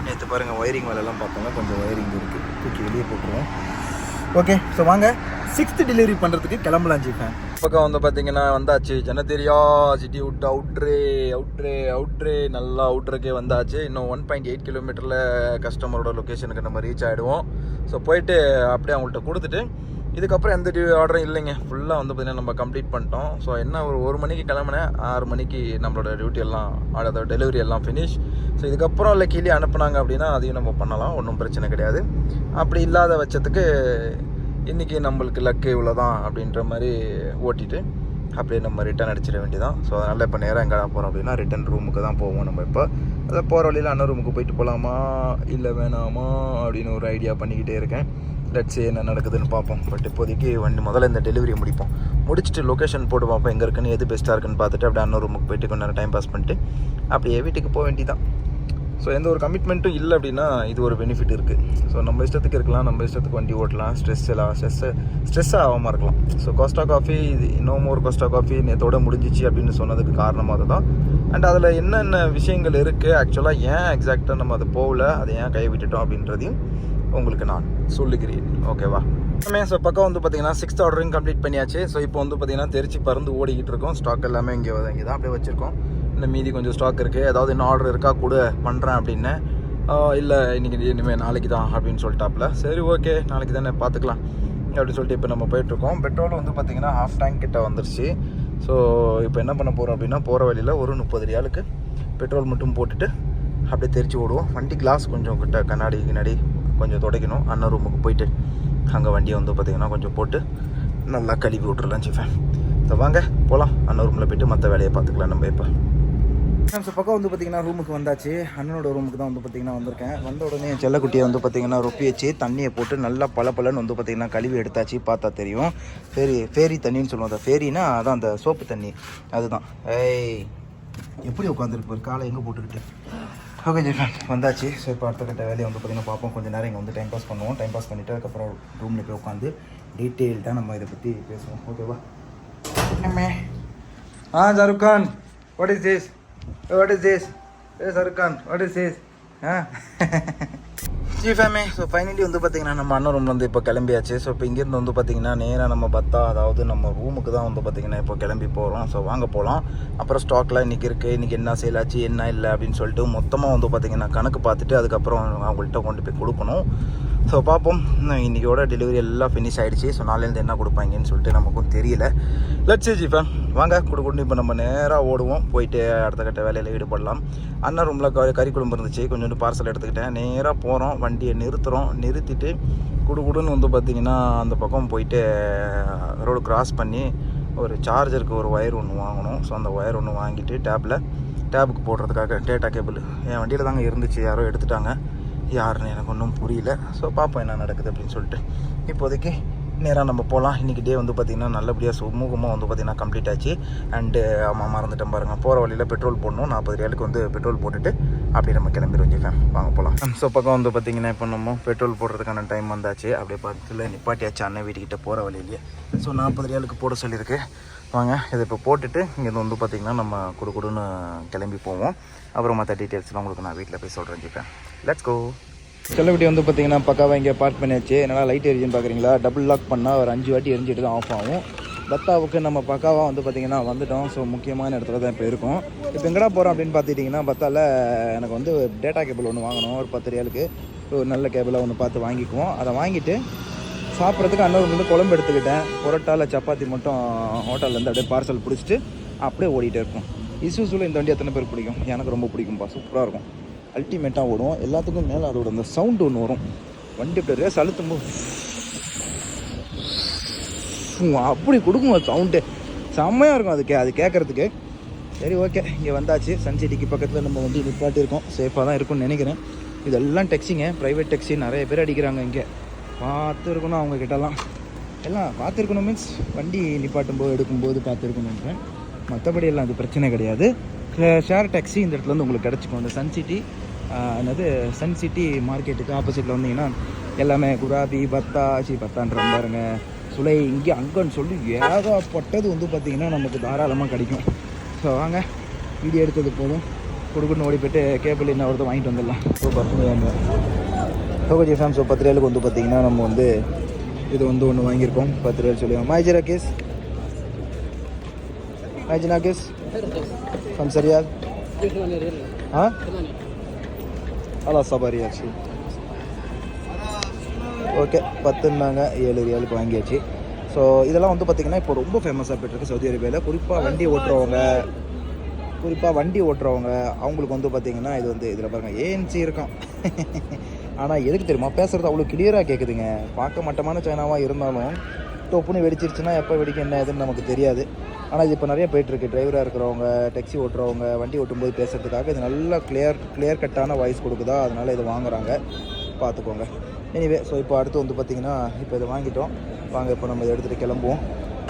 நேற்று பாருங்கள் ஒயரிங் வேலைலாம் பார்த்தோம்னா கொஞ்சம் ஒயரிங் இருக்குது தூக்கி வெளியே போட்டுருவோம். ஓகே ஸோ வாங்க சிக்ஸ்த் டெலிவரி பண்ணுறதுக்கு கிளம்பலாம் ஜிப்பேன் பக்கம் வந்து பார்த்தீங்கன்னா வந்தாச்சு. ஜனதெரியா சிட்டி விட்டு அவுட்ரே அவுட்ரே அவுட்ரே நல்லா அவுட்ருக்கே வந்தாச்சு. இன்னும் ஒன் பாயிண்ட் எயிட் கிலோமீட்டரில் கஸ்டமரோட லொக்கேஷனுக்கு நம்ம ரீச் ஆகிடுவோம் ஸோ போயிட்டு அப்படியே அவங்கள்ட்ட கொடுத்துட்டு இதுக்கப்புறம் எந்த ஆர்டரும் இல்லைங்க. ஃபுல்லாக வந்து பார்த்திங்கன்னா நம்ம கம்ப்ளீட் பண்ணிட்டோம். ஸோ என்ன ஒரு ஒரு மணிக்கு கிளம்புனேன் ஆறு மணிக்கு நம்மளோட டியூட்டி எல்லாம் அதோட டெலிவரி எல்லாம் ஃபினிஷ் ஸோ இதுக்கப்புறம் இல்லை கீழே அனுப்புனாங்க அப்படின்னா அதையும் நம்ம பண்ணலாம். ஒன்றும் பிரச்சனை கிடையாது. அப்படி இல்லாத பட்சத்துக்கு இன்றைக்கி நம்மளுக்கு லக்கு இவ்வளோ தான் அப்படின்ற மாதிரி ஓட்டிட்டு அப்படியே நம்ம ரிட்டர்ன் அடிச்சிட வேண்டியதான் ஸோ அதனால் இப்போ நேராக எங்கே போகிறோம் அப்படின்னா ரிட்டன் ரூமுக்கு தான் போவோம் நம்ம இப்போ. அதை போகிற வழியில் அண்ணன் ரூமுக்கு போயிட்டு போகலாமா இல்லை வேணாமா? அப்படின்னு ஒரு ஐடியா பண்ணிக்கிட்டே இருக்கேன். லெட்ஸ் என்ன நடக்குதுன்னு பார்ப்போம். பட் இப்போதைக்கு வண்டி முதல்ல இந்த டெலிவரியை முடிப்போம். முடிச்சுட்டு லொக்கேஷன் போட்டு பார்ப்போம். எங்கே இருக்குன்னு எது பெஸ்ட்டாக இருக்குன்னு பார்த்துட்டு அப்படியே அண்ணன் ரூமுக்கு போயிட்டு கொஞ்ச நேரம் டைம் பாஸ் பண்ணிட்டு அப்படியே வீட்டுக்கு போக வேண்டிதான் ஸோ எந்த ஒரு கமிட்மெண்ட்டும் இல்லை அப்படின்னா இது ஒரு பெனிஃபிட் இருக்குது ஸோ நம்ம இஷ்டத்துக்கு இருக்கலாம். நம்ம இஷ்டத்துக்கு வண்டி ஓட்டலாம். ஸ்ட்ரெஸ் எல்லாம் ஸ்ட்ரெஸ்ஸு ஸ்ட்ரெஸ்ஸாக ஆகாமல் இருக்கலாம். ஸோ கோஸ்டா காஃபி இது இன்னும் ஒரு கோஸ்டா காஃபி நேத்தோட முடிஞ்சிச்சு அப்படின்னு சொன்னதுக்கு காரணமாக அதுதான் அண்ட் அதில் என்னென்ன விஷயங்கள் இருக்குது ஆக்சுவலாக ஏன் எக்ஸாக்டாக நம்ம அதை போகல? அதை ஏன் கைவிட்டுட்டோம் அப்படின்றதையும் உங்களுக்கு நான் சொல்லுகிறேன். ஓகேவா? ஸோ பக்கம் வந்து பார்த்தீங்கன்னா சிக்ஸ்த் ஆர்டரிங் கம்ப்ளீட் பண்ணியாச்சு. ஸோ இப்போ வந்து பார்த்தீங்கன்னா தெரிச்சு பறந்து ஓடிக்கிட்டு இருக்கோம். ஸ்டாக் எல்லாமே இங்கே இங்கே தான் அப்படியே வச்சுருக்கோம். இன்னும் மீதி கொஞ்சம் ஸ்டாக் இருக்குது ஏதாவது இன்னும் ஆர்டர் இருக்கா கூட பண்ணுறேன் அப்படின்னு. இல்லை இன்றைக்கி இனிமேல் நாளைக்கு தான் அப்படின்னு சொல்லிட்டாப்புல. சரி ஓகே நாளைக்கு தானே பார்த்துக்கலாம் அப்படின்னு சொல்லிட்டு இப்போ நம்ம போயிட்டுருக்கோம் பெட்ரோல் வந்து பார்த்திங்கன்னா ஹாஃப் டேங்க் கிட்ட வந்துருச்சு. ஸோ இப்போ என்ன பண்ண போகிறோம் அப்படின்னா போகிற வழியில் ஒரு முப்பது ரியாலுக்கு பெட்ரோல் மட்டும் போட்டுட்டு அப்படியே தெரிச்சு ஓடுவோம். வண்டி கிளாஸ் கொஞ்சம் கிட்ட கண்ணாடி கிண்ணாடி கொஞ்சம் துடைக்கணும். அண்ணன் ரூமுக்கு போயிட்டு அங்கே வண்டியை வந்து பார்த்திங்கன்னா கொஞ்சம் போட்டு நல்லா கழுவி விட்றலாம் சிஃபேன் ஸோ வாங்க போகலாம் அண்ணன் ரூமில் போயிட்டு மற்ற வேலையை பார்த்துக்கலாம் நம்ம இப்போ. பக்கம் வந்து பார்த்தீங்கன்னா ரூமுக்கு வந்தாச்சு. அண்ணனோட ரூமுக்கு தான் வந்து பார்த்தீங்கன்னா வந்திருக்கேன். வந்த உடனே என் செல்லக்குட்டியை வந்து பார்த்தீங்கன்னா ரொப்பி வச்சு தண்ணியை போட்டு நல்லா பல வந்து பார்த்தீங்கன்னா கழுவி எடுத்தாச்சு. பார்த்தா தெரியும். ஃபேரி ஃபேரி தண்ணின்னு சொல்லுவோம். அந்த ஃபேரினா அதான் அந்த சோப்பு தண்ணி. அதுதான். ஏய் எப்படி உட்காந்துருக்கு காலை எங்கே போட்டுக்கிட்டு? ஓகே ஜெஃபன் வந்தாச்சு. ஸோ இப்போ அடுத்த கட்ட வேலையை வந்து பார்த்தீங்கன்னா பார்ப்போம். கொஞ்சம் நேரம் இங்கே வந்து டைம் பாஸ் பண்ணுவோம். டைம் பாஸ் பண்ணிவிட்டு அதுக்கப்புறம் ரூமில் போய் உட்காந்து டீட்டெயில்டாக நம்ம இதை பற்றி பேசுவோம். ஓகேவா என்னம்மே? ஆ Shahrukh Khan what is this what is this A Shahrukh Khan what is this ah? G ஃபேமே ஸோ ஃபைனலி வந்து பார்த்தீங்கன்னா நம்ம அண்ணன் ரூம்லேருந்து வந்து இப்போ கிளம்பியாச்சு. ஸோ இப்போ இங்கேருந்து வந்து பார்த்திங்கன்னா நேராக நம்ம பத்தா அதாவது நம்ம ரூமுக்கு தான் வந்து பார்த்திங்கன்னா இப்போ கிளம்பி போகிறோம் ஸோ வாங்க போகலாம் அப்புறம் ஸ்டாக்லாம் இன்றைக்கி இருக்குது இன்றைக்கி என்ன சேல் என்ன இல்லை அப்படின்னு சொல்லிட்டு மொத்தமாக வந்து பார்த்திங்கன்னா கணக்கு பார்த்துட்டு அதுக்கப்புறம் அவங்கள்ட்ட கொண்டு போய் கொடுக்கணும். ஸோ பார்ப்போம் இன்றைக்கோட டெலிவரி எல்லாம் ஃபினிஷ் ஆகிடுச்சு ஸோ நாளையிலேருந்து என்ன கொடுப்பாங்கன்னு சொல்லிட்டு நமக்கும் தெரியல. லட்ஸ் ஜிஃபன் வாங்க குடு இப்போ நம்ம நேராக ஓடுவோம். போயிட்டு அடுத்த கட்ட வேலையில் ஈடுபடலாம். அண்ணன் ரூமில் கறி கறி குழம்பு இருந்துச்சு. கொஞ்சோண்டு பார்சல் எடுத்துக்கிட்டேன். நேராக போகிறோம் வண்டியை நிறுத்துகிறோம் நிறுத்திட்டு குடு குடுன்னு வந்து பார்த்திங்கன்னா அந்த பக்கம் போயிட்டு ரோடு கிராஸ் பண்ணி ஒரு சார்ஜருக்கு ஒரு ஒயர் ஒன்று வாங்கணும். ஸோ அந்த ஒயர் ஒன்று வாங்கிட்டு டேப்பில் டேபுக்கு போடுறதுக்காக டேட்டா கேபிள் என் வண்டியில் தாங்க இருந்துச்சு. யாரோ எடுத்துட்டாங்க. யாருன்னு எனக்கு ஒன்றும் புரியல. ஸோ பார்ப்போம் என்ன நடக்குது அப்படின்னு சொல்லிட்டு. இப்போதைக்கு நேராக நம்ம போகலாம் இன்றைக்கி டே வந்து பார்த்திங்கன்னா நல்லபடியாக சுமூகமாக வந்து பார்த்திங்கன்னா கம்ப்ளீட் ஆச்சு. அண்டு ஆமாம் மறந்துட்டேன் பாருங்கள் போகிற வழியில் பெட்ரோல் போடணும். நாற்பது ரியாலுக்கு வந்து பெட்ரோல் போட்டுட்டு அப்படியே நம்ம கிளம்பி வச்சுக்கேன் வாங்க போகலாம் ஸோ பக்கம் வந்து பார்த்திங்கன்னா இப்போ நம்ம பெட்ரோல் போடுறதுக்கான டைம் வந்தாச்சு. அப்படியே பக்கத்தில் நிப்பாட்டியாச்சு அண்ணன் வீட்டுக்கிட்ட போகிற வழியிலேயே. ஸோ நாற்பது ரியாலுக்கு போட சொல்லியிருக்கு. வாங்க இதை இப்போ போட்டுட்டு இங்கேருந்து வந்து பார்த்திங்கன்னா நம்ம குடு குடுன்னு கிளம்பி போவோம். அப்புறம் மற்ற டீட்டெயில்ஸ்லாம் உங்களுக்கு நான் வீட்டில் போய் சொல்கிறேன் ஜிப்பேன் லெட்ஸ் கோ செல்லப்பட்டி வந்து பார்த்தீங்கன்னா பக்காவாக இங்கே பார்க் பண்ணியாச்சு. என்னால் லைட் எரிஞ்சுன்னு பார்க்குறீங்களா டபுள் லாக் பண்ணால் ஒரு அஞ்சு வாட்டி எரிஞ்சிட்டு தான் ஆஃப் ஆகும். பத்தாவுக்கு நம்ம பக்காவாக வந்து பார்த்திங்கன்னா வந்துட்டோம். ஸோ முக்கியமான இடத்துல தான் இப்போ இருக்கோம். இப்போ எங்கடா போகிறோம் அப்படின்னு பார்த்துட்டிங்கன்னா பத்தாவில் எனக்கு வந்து டேட்டா கேபிள் ஒன்று வாங்கணும். ஒரு பத்து ரியாலுக்கு ஒரு நல்ல கேபிளாக ஒன்று பார்த்து வாங்கிக்குவோம். அதை வாங்கிட்டு சாப்பிட்றதுக்கு அண்ணன் வந்து குழம்பு எடுத்துக்கிட்டேன். புரோட்டாவில் சப்பாத்தி மட்டும் ஹோட்டல்லேருந்து அப்படியே பார்சல் பிடிச்சிட்டு அப்படியே ஓடிட்டே இருக்கும். இசூஸில் இந்த வண்டி எத்தனை பேர் பிடிக்கும்? எனக்கு ரொம்ப பிடிக்கும்ப்பா சூப்பராக இருக்கும். அல்டிமேட்டாக ஓடும். எல்லாத்துக்கும் மேலே அதோட அந்த சவுண்டு ஒன்று வரும். வண்டி இப்படி ரேஸ் அழுத்தும் போது அப்படி கொடுக்கும் அது சவுண்டு செம்மையாக இருக்கும் அது கே அது கேட்குறதுக்கு சரி ஓகே இங்கே வந்தாச்சு. சன் சிட்டிக்கு பக்கத்தில் நம்ம வந்து நிப்பாட்டியிருக்கோம். சேஃபாக தான் இருக்கும்னு நினைக்கிறேன். இதெல்லாம் டெக்ஸிங்க ப்ரைவேட் டெக்ஸி நிறைய பேர் அடிக்கிறாங்க இங்கே. பார்த்துருக்கணும் அவங்கக்கிட்டலாம் அவங்க கிட்டலாம் எல்லாம். பார்த்துருக்கணும் மீன்ஸ் வண்டி நிப்பாட்டும் போது எடுக்கும்போது பார்த்துருக்கணுன்றேன் மற்றபடி எல்லாம் அது பிரச்சனை கிடையாது. ஷேர் டாக்ஸி இந்த இடத்துல வந்து உங்களுக்கு கிடச்சிக்கும். அந்த சன் சிட்டி என்னது சன் சிட்டி மார்க்கெட்டுக்கு ஆப்போசிட்டில் வந்தீங்கன்னா எல்லாமே குராபி பத்தா சி பத்தான்ற பாருங்க. சுலை இங்கே அங்கன்னு சொல்லி ஏகப்பட்டது வந்து பார்த்திங்கன்னா நமக்கு தாராளமாக கிடைக்கும். ஸோ வாங்க வீடியோ எடுத்தது போதும். கொடுக்குன்னு ஓடி போயிட்டு கேபிள் என்ன ஒருத்தர் வாங்கிட்டு வந்துடலாம். சூப்பர் சோகஜி ஃபேம் ஸோ பத்து வந்து பார்த்தீங்கன்னா நம்ம வந்து இது வந்து ஒன்று வாங்கியிருக்கோம். பத்து ரூபாய் சொல்லி மாய்ஜி ராகேஷ் மாய்ஜி ராகேஷ் ஃப்ரம் சரியாத் ஆ அலா சபாரியாச்சு ஓகே பத்துன்னாங்க ஏழு ரியாலுக்கு வாங்கியாச்சு ஸோ இதெல்லாம் வந்து பார்த்திங்கன்னா இப்போ ரொம்ப ஃபேமஸாக போயிட்டுருக்கு சவுதி அரேபியாவில் குறிப்பாக வண்டி ஓட்டுறவங்க குறிப்பாக வண்டி ஓட்டுறவங்க அவங்களுக்கு வந்து பார்த்திங்கன்னா இது வந்து இதில் பாருங்கள் ஏஎன்சி இருக்கான் ஆனால் எதுக்கு தெரியுமா பேசுகிறது அவ்வளோ கிளியராக கேட்குதுங்க பார்க்க மட்டமான சைனாவாக இருந்தாலும் டொப்புன்னு வெடிச்சிருச்சுன்னா எப்போ வெடிக்கும் என்ன ஏதுன்னு நமக்கு தெரியாது. ஆனால் இது இப்போ நிறைய போயிட்டுருக்கு. டிரைவராக இருக்கிறவங்க டெக்ஸி ஓட்டுறவங்க வண்டி ஓட்டும்போது பேசுகிறதுக்காக இது நல்லா கிளியர் கிளியர் கட்டான வாய்ஸ் கொடுக்குதா? அதனால் இதை வாங்குறாங்க. பார்த்துக்கோங்க. எனிவே ஸோ இப்போ அடுத்து வந்து பார்த்திங்கன்னா இப்போ இதை வாங்கிட்டோம். வாங்க இப்போ நம்ம இதை எடுத்துகிட்டு கிளம்புவோம்.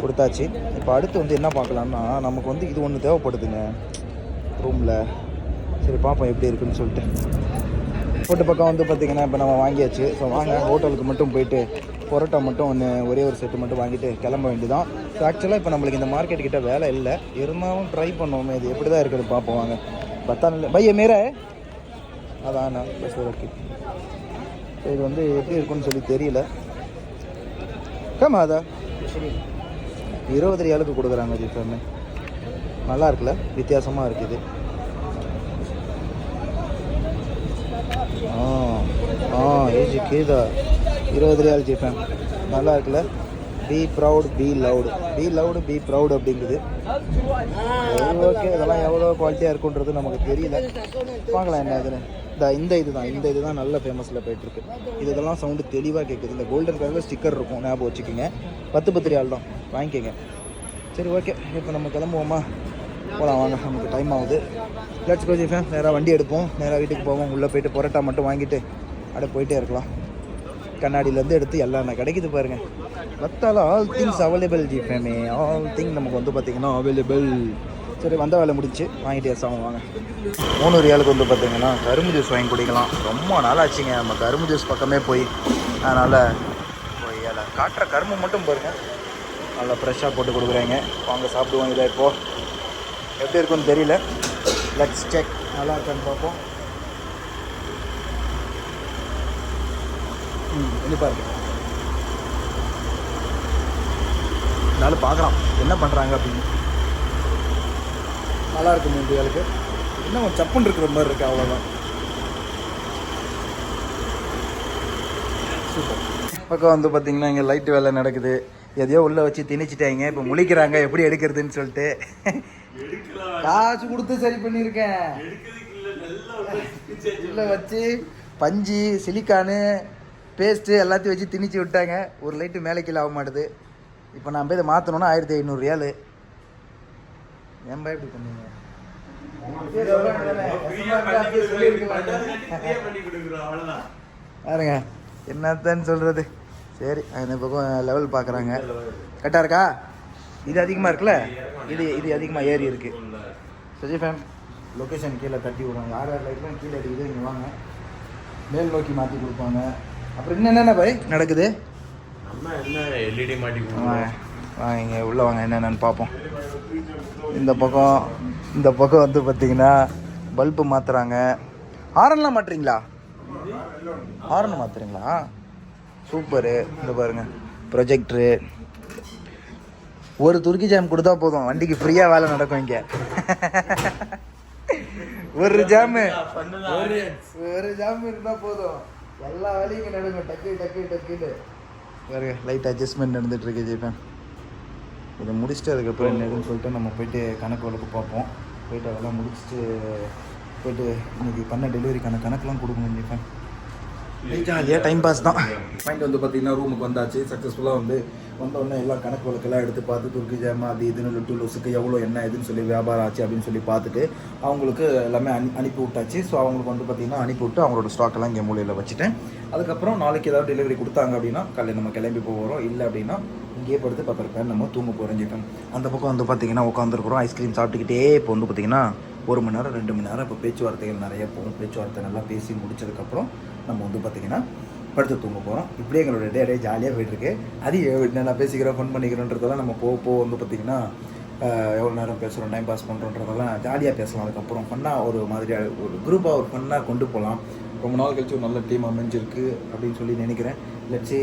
கொடுத்தாச்சு. இப்போ அடுத்து வந்து என்ன பார்க்கலான்னா நமக்கு வந்து இது ஒன்று தேவைப்படுதுங்க. ரூமில் சரி பார்ப்போம் எப்படி இருக்குன்னு சொல்லிட்டு. போட்டு பக்கம் வந்து பார்த்திங்கன்னா இப்போ நம்ம வாங்கியாச்சு. ஸோ வாங்க ஹோட்டலுக்கு மட்டும் போயிட்டு பரோட்டா மட்டும் ஒன்று ஒரே ஒரு செட்டு மட்டும் வாங்கிட்டு கிளம்ப வேண்டியதான் ஸோ ஆக்சுவலாக இப்போ நம்மளுக்கு இந்த மார்க்கெட் கிட்ட வேலை இல்லை. இருந்தாலும் ட்ரை பண்ணுவோமே இது எப்படி தான் இருக்குது பார்ப்போம் வாங்க. பத்தா இல்லை பைய மேரே? அதான் பஸ் ஓகே இது வந்து எப்படி இருக்குன்னு சொல்லி தெரியல. கம்மா அதா. இருபது ரியாலுக்கு கொடுக்குறாங்க இது எப்பவுமே நல்லா இருக்குல்ல? வித்தியாசமாக இருக்குது. ஆ ஆ ஏஜி கேதா. இருபது ரியால் ஜிஃபேன் நல்லா இருக்குல்ல? Be proud be loud be loud be proud அப்படிங்குது. Okay இதெல்லாம் எவ்வளோ குவாலிட்டியாக இருக்குன்றது நமக்கு தெரியல. வாங்கலாம் என்ன இதுன்னு. இந்த இந்த இது தான் இந்த இது தான் நல்ல ஃபேமஸில் போயிட்டுருக்கு. இது இதெல்லாம் சவுண்டு தெளிவாக கேட்குது இந்த கோல்டன் கலரில் ஸ்டிக்கர் இருக்கும். ஞாபகம் வச்சுக்கோங்க. பத்து பத்து ரியால் தான். வாங்கிக்கோங்க. சரி ஓகே இப்போ நம்ம கிளம்புவோமா? போகலாம் வாங்க. நமக்கு டைம் ஆகுது. லட்ஸ் கோஜி நேராக வண்டி எடுப்போம். நேராக வீட்டுக்கு போவோம். உள்ளே போயிட்டு பரோட்டா மட்டும் வாங்கிட்டு அப்படியே போயிட்டே இருக்கலாம். கண்ணாடியிலேருந்து எடுத்து எல்லாம் கிடைக்குது பாருங்க. பத்தால ஆல் திங்ஸ் அவைலபிள் ஜிஃபேமே ஆல் திங் நமக்கு வந்து பார்த்திங்கன்னா அவைலபிள் சரி வந்த வேலை முடிச்சு வாங்கிட்டே சாமம் வாங்க. மூணு ரியாலுக்கு வந்து பார்த்தீங்கன்னா கரும்பு ஜூஸ் வாங்கி குடிக்கலாம். ரொம்ப நாள் ஆச்சுங்க நம்ம கரும்பு ஜூஸ் பக்கமே போய் அதனால் போய் அதில் காட்டுற கரும்பு மட்டும் பாருங்கள் நல்லா ஃப்ரெஷ்ஷாக போட்டு கொடுக்குறாங்க. வாங்க சாப்பிடுவாங்க இதை இப்போது எப்படி இருக்குன்னு தெரியல. லெட்ஸ் செக் நல்லா இருக்கான்னு பார்ப்போம். ம் இனிப்பா இருக்கு இருந்தாலும் பார்க்கலாம். என்ன பண்ணுறாங்க அப்படின்னு. நல்லா இருக்கும் இந்தியாவுக்கு இன்னும் கொஞ்சம் சப்புன்னு இருக்கிற மாதிரி இருக்கு அவ்வளோதான் சூப்பர். பக்கம் வந்து பார்த்தீங்கன்னா இங்கே லைட் வேலை நடக்குது. எதையோ உள்ளே வச்சு திணிச்சிட்டாங்க. இப்போ முழிக்கிறாங்க. எப்படி எடுக்கிறதுன்னு சொல்லிட்டு. காசு கொடுத்து சரி பண்ணியிருக்கேன். உள்ளே வச்சு பஞ்சு சிலிக்கானு பேஸ்ட்டு எல்லாத்தையும் வச்சு திணிச்சு விட்டாங்க. ஒரு லைட்டு மேலே கீழே ஆக மாட்டுது. இப்போ நான் போய் இதை மாற்றணுன்னா ஆயிரத்தி ஐநூறு ரியாலு. ஏன்பா இப்படி பண்ணீங்க? பாருங்க என்னத்தன்னு சொல்கிறது சரி இந்த பக்கம் லெவல் பார்க்குறாங்க. கரெக்டாக இருக்கா? இது அதிகமாக இருக்குல்ல? இது இது அதிகமாக ஏறி இருக்கு. சஜி ஃபேம் லொக்கேஷன் கீழே தட்டி விடுவாங்க யார் யார் லைட்லாம் கீழே அடிக்குது இங்கே வாங்க. மேல் நோக்கி மாற்றி கொடுப்பாங்க. அப்புறம் இன்னும் என்னென்ன பை நடக்குது? நம்ம என்ன எல்இடி மாட்டி வாங்க வாங்க இங்கே உள்ளே வாங்க என்னென்னு பார்ப்போம். இந்த பக்கம் இந்த பக்கம் வந்து பார்த்தீங்கன்னா பல்பு மாற்றுறாங்க ஹாரன்லாம் மாட்டுறீங்களா? ஹாரன் மாற்றுறீங்களா சூப்பரு இந்த பாருங்க ப்ரொஜெக்டரு ஒரு துருக்கி ஜாம் கொடுத்தா போதும். வண்டிக்கு ஃப்ரீயாக வேலை நடக்கும் இங்கே. ஒரு ஜாமு ஒரு ஒரு ஜாம் இருந்தால் போதும். எல்லா வேலையும் இங்கே நடக்கும். டக்கு டக்கு டக்குன்னு. பாருங்க லைட் அட்ஜஸ்ட்மெண்ட் நடந்துட்டு இருக்கு ஜெய்பேன். இதை முடிச்சுட்டு அதுக்கப்புறம் என்னதுன்னு சொல்லிட்டு நம்ம போயிட்டு கணக்கு வழக்கு பார்ப்போம். போயிட்டு அதெல்லாம் முடிச்சுட்டு போயிட்டு இன்னைக்கு பண்ண டெலிவரிக்கான கணக்கெலாம் கொடுக்கணும் ஜெய்பேன். ஜாலியாக டைம் பாஸ் தான். பாயிண்ட் வந்து பார்த்தீங்கன்னா ரூமுக்கு வந்தாச்சு. சக்ஸஸ்ஃபுல்லாக வந்து வந்த எல்லா எல்லாம் கணக்கு வழக்கெல்லாம் எடுத்து பார்த்து துருக்கி ஜாமா அது இதுன்னு லுட்டு லொசுக்கு எவ்வளோ என்ன இதுன்னு சொல்லி வியாபாரம் ஆச்சு அப்படின்னு சொல்லி பார்த்துட்டு அவங்களுக்கு எல்லாமே அனு அனுப்பி விட்டாச்சு. ஸோ அவங்களுக்கு வந்து பார்த்தீங்கன்னா அனுப்பி விட்டு அவங்களோட ஸ்டாக் எல்லாம் இங்கே மூலையில் வச்சுட்டேன். அதுக்கப்புறம் நாளைக்கு ஏதாவது டெலிவரி கொடுத்தாங்க அப்படின்னா காலையில் நம்ம கிளம்பி போகிறோம் இல்லை அப்படின்னா இங்கேயே படுத்து பார்த்துருப்பேன் நம்ம தூங்க போகிறோம் அந்த பக்கம் வந்து பார்த்தீங்கன்னா உட்காந்துருக்குறோம் ஐஸ்கிரீம் சாப்பிட்டுக்கிட்டே இப்போ வந்து பார்த்தீங்கன்னா ஒரு மணி நேரம் ரெண்டு மணி நேரம் இப்போ பேச்சுவார்த்தைகள் நிறைய போகும். பேச்சுவார்த்தை நல்லா பேசி முடிச்சதுக்கப்புறம் நம்ம வந்து பார்த்திங்கன்னா படுத்து தூங்க போகிறோம் இப்படியே எங்களோட டே அப்படியே ஜாலியாக போயிட்டுருக்கு. அது நான் பேசிக்கிறோம் ஃபன் பண்ணிக்கிறோன்றதெல்லாம் நம்ம போக போக வந்து பார்த்திங்கன்னா எவ்வளோ நேரம் பேசுகிறோம் டைம் பாஸ் பண்ணுறோன்றதெல்லாம் ஜாலியாக பேசலாம். அதுக்கப்புறம் ஃபன்னாக ஒரு மாதிரியாக ஒரு குரூப்பாக ஒரு ஃபன்னாக கொண்டு போகலாம் ரொம்ப நாள் கழிச்சு ஒரு நல்ல டீம் அமைஞ்சிருக்கு அப்படின்னு சொல்லி நினைக்கிறேன். லட்சி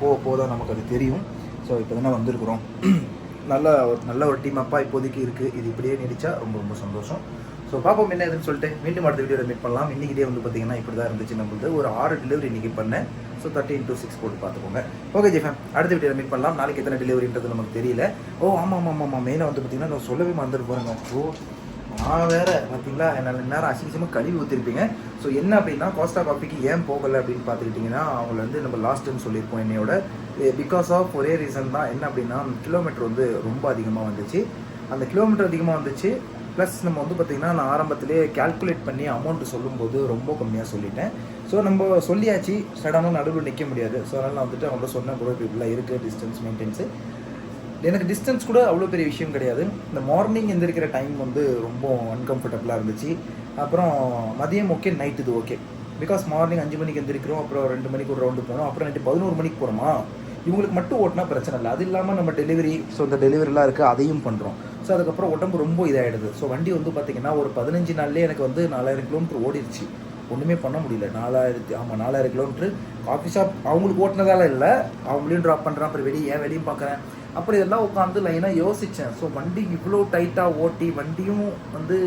போக போக தான் நமக்கு அது தெரியும். ஸோ இப்போ தானே வந்திருக்கிறோம். நல்ல ஒரு நல்ல ஒரு டீம் அப்பா இப்போதைக்கு இருக்குது இது இப்படியே நீடிச்சா ரொம்ப ரொம்ப சந்தோஷம். ஸோ பார்ப்போம் என்ன எதுன்னு சொல்லிட்டு மீண்டும் அடுத்த வீடியோவில் மீட் பண்ணலாம். இன்றைக்கி டே வந்து பார்த்தீங்கன்னா இப்படி தான் இருந்துச்சு நம்மளுது. ஒரு ஆறு டெலிவரி இன்றைக்கி பண்ணேன் ஸோ தேர்ட்டி இன்டூ சிக்ஸ் போட்டு பார்த்துக்கோங்க. ஓகே ஜிஃபேம் அடுத்த வீடியோவில் மீட் பண்ணலாம். நாளைக்கு எத்தனை டெலிவரின்றது நமக்கு தெரியல. ஓ ஆமாம் ஆமாம் ஆமாம் மெயினாக வந்து பார்த்தீங்கன்னா நான் சொல்லவே மறந்துட்டு போகிறேங்க ஓ நான் வேறு பார்த்தீங்களா? என்னால் நேரம் அசிங்கமாக கழிவு ஊற்றிருப்பீங்க ஸோ என்ன அப்படின்னா கோஸ்டா காஃபிக்கு ஏன் போகலை அப்படின்னு பார்த்துக்கிட்டிங்கன்னா அவங்கள வந்து நம்ம லாஸ்ட் டைம் சொல்லியிருப்போம் என்னையோட. Eh, பிகாஸ் ஆஃப் ஒரே ரீசன் தான். என்ன அப்படின்னா கிலோமீட்டர் வந்து ரொம்ப அதிகமாக வந்துச்சு. அந்த கிலோமீட்டர் அதிகமாக வந்துச்சு. ப்ளஸ் நம்ம வந்து பார்த்திங்கன்னா நான் ஆரம்பத்திலே கால்குலேட் பண்ணி அமௌண்ட் சொல்லும்போது ரொம்ப கம்மியாக சொல்லிட்டேன். ஸோ நம்ம சொல்லியாச்சு. சடனாக நடுவில் நிற்க முடியாது. ஸோ அதனால் நான் வந்துட்டு அவங்கள்ட்ட சொன்ன கூட இப்படிலாம் இருக்குது டிஸ்டன்ஸ் மெயின்டென்ஸு எனக்கு டிஸ்டன்ஸ் கூட அவ்வளோ பெரிய விஷயம் கிடையாது. இந்த மார்னிங் எந்திரிக்கிற டைம் வந்து ரொம்ப அன்கம்ஃபர்டபுளாக இருந்துச்சு. அப்புறம் மதியம் ஓகே நைட் இது ஓகே பிகாஸ் மார்னிங் அஞ்சு மணிக்கு எந்திரிக்கிறோம் அப்புறம் ரெண்டு மணிக்கு ஒரு ரவுண்டு போகிறோம் அப்புறம் நைட்டு பதினோரு மணிக்கு போகிறோமா இவங்களுக்கு மட்டும் ஓட்டினா பிரச்சனை இல்லை. அது இல்லாமல் நம்ம டெலிவரி ஸோ இந்த டெலிவரிலாம் இருக்குது அதையும் பண்ணுறோம் ஸோ அதுக்கப்புறம் உடம்பு ரொம்ப இதாகிடுது ஸோ வண்டி வந்து பார்த்திங்கன்னா ஒரு பதினஞ்சு நாள்லேயே எனக்கு வந்து நாலாயிரம் கிலோமீட்டர் ஓடிடுச்சு ஒன்றுமே பண்ண முடியல. நாலாயிரத்தி ஆமாம் நாலாயிரம் கிலோமீட்டர் காஃபி ஷாப் அவங்களுக்கு ஓட்டினதால இல்லை. அவங்களையும் ட்ராப் பண்ணுறேன் அப்புறம் வெளியே ஏன் வெளியும் பார்க்குறேன் அப்புறம் இதெல்லாம் உட்காந்து லைனாக யோசித்தேன் ஸோ வண்டி இவ்வளோ டைட்டாக ஓட்டி வண்டியும் வந்து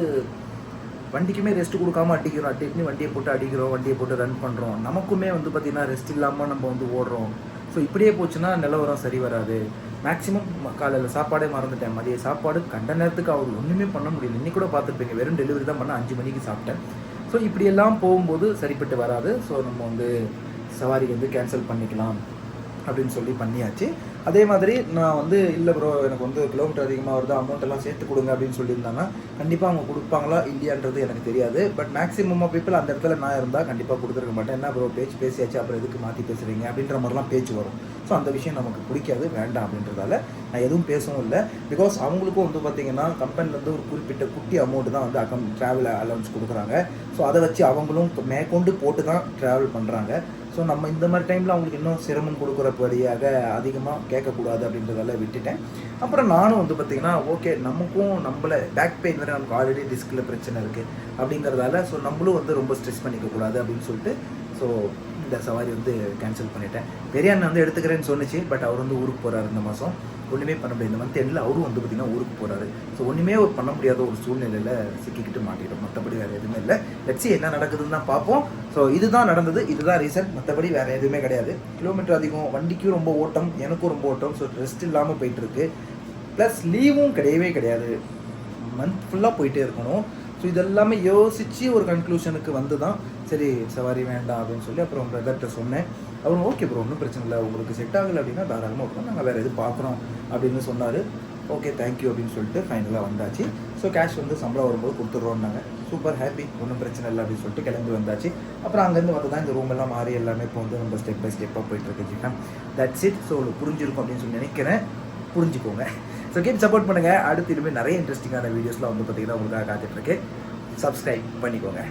வண்டிக்குமே ரெஸ்ட் கொடுக்காம அடிக்கிறோம். அடிக்கணும் வண்டியை போட்டு அடிக்கிறோம். வண்டியை போட்டு ரன் பண்ணுறோம் நமக்குமே வந்து பார்த்திங்கன்னா ரெஸ்ட் இல்லாமல் நம்ம வந்து ஓடுறோம். ஸோ இப்படியே போச்சுன்னா நிலவரம் சரி வராது. மேக்ஸிமம் காலையில் சாப்பாடே மறந்துட்டேன். மதிய சாப்பாடு கண்ட நேரத்துக்கு அவர் ஒன்றுமே பண்ண முடியல. இன்னைக்கு கூட பார்த்துருப்பீங்க வெறும் டெலிவரி தான் பண்ண அஞ்சு மணிக்கு சாப்பிட்டேன். ஸோ இப்படியெல்லாம் போகும்போது சரிப்பட்டு வராது. ஸோ நம்ம வந்து சவாரி வந்து கேன்சல் பண்ணிக்கலாம் அப்படின்னு சொல்லி பண்ணியாச்சு. அதே மாதிரி நான் வந்து இல்லை ப்ரோ எனக்கு வந்து கிலோமீட்டர் அதிகமாக வருது அமௌண்ட் எல்லாம் சேர்த்து கொடுங்க அப்படின்னு சொல்லியிருந்தாங்கன்னா கண்டிப்பாக அவங்க கொடுப்பாங்களா இல்லையான்றது எனக்கு தெரியாது. பட் மேக்ஸிமம் ஆஃப் பீப்பிள் அந்த இடத்துல நான் இருந்தால் கண்டிப்பாக கொடுத்துருக்க மாட்டேன். என்ன ப்ரோ பேச்சு பேசியாச்சு அப்புறம் எதுக்கு மாற்றி பேசுகிறீங்க அப்படின்ற மாதிரிலாம் பேச்சு வரும். ஸோ அந்த விஷயம் நமக்கு பிடிக்காது வேண்டாம் அப்படின்றதால நான் எதுவும் பேசவும் இல்லை. பிகாஸ் அவங்களுக்கும் வந்து பார்த்திங்கன்னா கம்பெனிலேருந்து ஒரு குறிப்பிட்ட குட்டி அமௌண்ட் தான் வந்து அக்கௌண்ட் ட்ராவல் அலவன்ஸ் கொடுக்குறாங்க. ஸோ அதை வச்சு அவங்களும் மேற்கொண்டு போட்டு தான் ட்ராவல் பண்ணுறாங்க ஸோ நம்ம இந்த மாதிரி டைமில் அவங்களுக்கு இன்னும் சிரமம் கொடுக்குறபடியாக அதிகமாக கேட்கக்கூடாது அப்படின்றதால விட்டுட்டேன். அப்புறம் நானும் வந்து பார்த்திங்கன்னா ஓகே நமக்கும் நம்மள பேக் பெயின் வேறு நமக்கு ஆல்ரெடி டிஸ்கில் பிரச்சனை இருக்குது அப்படிங்கிறதால ஸோ நம்மளும் வந்து ரொம்ப ஸ்ட்ரெஸ் பண்ணிக்கக்கூடாது அப்படின்னு சொல்லிட்டு ஸோ இந்த சவாரி வந்து கேன்சல் பண்ணிட்டேன். பெரிய அண்ணன் வந்து எடுத்துக்கிறேன்னு சொன்னிச்சு பட் அவர் வந்து ஊருக்கு போகிறார் இந்த மாதம் ஒன்றுமே பண்ண முடியாது. இந்த மந்த் எண்டில் அவரும் வந்து பார்த்தீங்கன்னா ஊருக்கு போகிறாரு ஸோ ஒன்றுமே ஒரு பண்ண முடியாத ஒரு சூழ்நிலையில் சிக்கிக்கிட்டு மாட்டிடும் மற்றபடி வேறு எதுவுமே இல்லை. லட்சி என்ன நடக்குதுன்னு தான் பார்ப்போம். ஸோ இதுதான் நடந்தது. இதுதான் ரீசன் மற்றபடி வேறு எதுவுமே கிடையாது. கிலோமீட்டர் அதிகம் வண்டிக்கும் ரொம்ப ஓட்டம் எனக்கும் ரொம்ப ஓட்டம். ஸோ ரெஸ்ட் இல்லாமல் போயிட்டுருக்கு. ப்ளஸ் லீவும் கிடையவே கிடையாது. மந்த் ஃபுல்லாக போயிட்டே இருக்கணும். ஸோ இதெல்லாமே யோசித்து ஒரு கன்க்ளூஷனுக்கு வந்து தான் சரி சவாரி வேண்டாம் அப்படின்னு சொல்லி அப்புறம் பிரதர்கிட்ட சொன்னேன். அவர் ஓகே ப்ரோ ஒன்றும் பிரச்சனை இல்லை. உங்களுக்கு செட் ஆகலை அப்படின்னா தாராளமாக இருக்கணும் நாங்கள் வேறு எது பார்க்குறோம் அப்படின்னு சொன்னார். ஓகே தேங்க்யூ அப்படின்னு சொல்லிட்டு ஃபைனலாக வந்தாச்சு. ஸோ கேஷ் வந்து சம்பளம் வரும்போது கொடுத்துட்றோம்னாங்க. சூப்பர் ஹாப்பி ஒன்றும் பிரச்சனை இல்லை அப்படின்னு சொல்லிட்டு கிளம்பி வந்தாச்சு. அப்புறம் அங்கேருந்து வந்து தான் இந்த ரூம் எல்லாம் மாறி எல்லாமே இப்போ வந்து நம்ம ஸ்டெப் பை ஸ்டெப்பாக போயிட்டு இருக்கு தட்ஸ் இட் ஸோ உங்களுக்கு புரிஞ்சிருக்கும் அப்படின்னு சொல்லி நினைக்கிறேன். புரிஞ்சுக்கோங்க. ஸோ கேம் சப்போர்ட் பண்ணுங்கள் அடுத்து இனிமேல் நிறைய இன்ட்ரெஸ்டிங்கான வீடியோஸ்லாம் வந்து பார்த்தீங்கன்னா உங்களுக்காக காத்துட்ருக்கு சப்ஸ்கிரைப் பண்ணிக்கோங்க.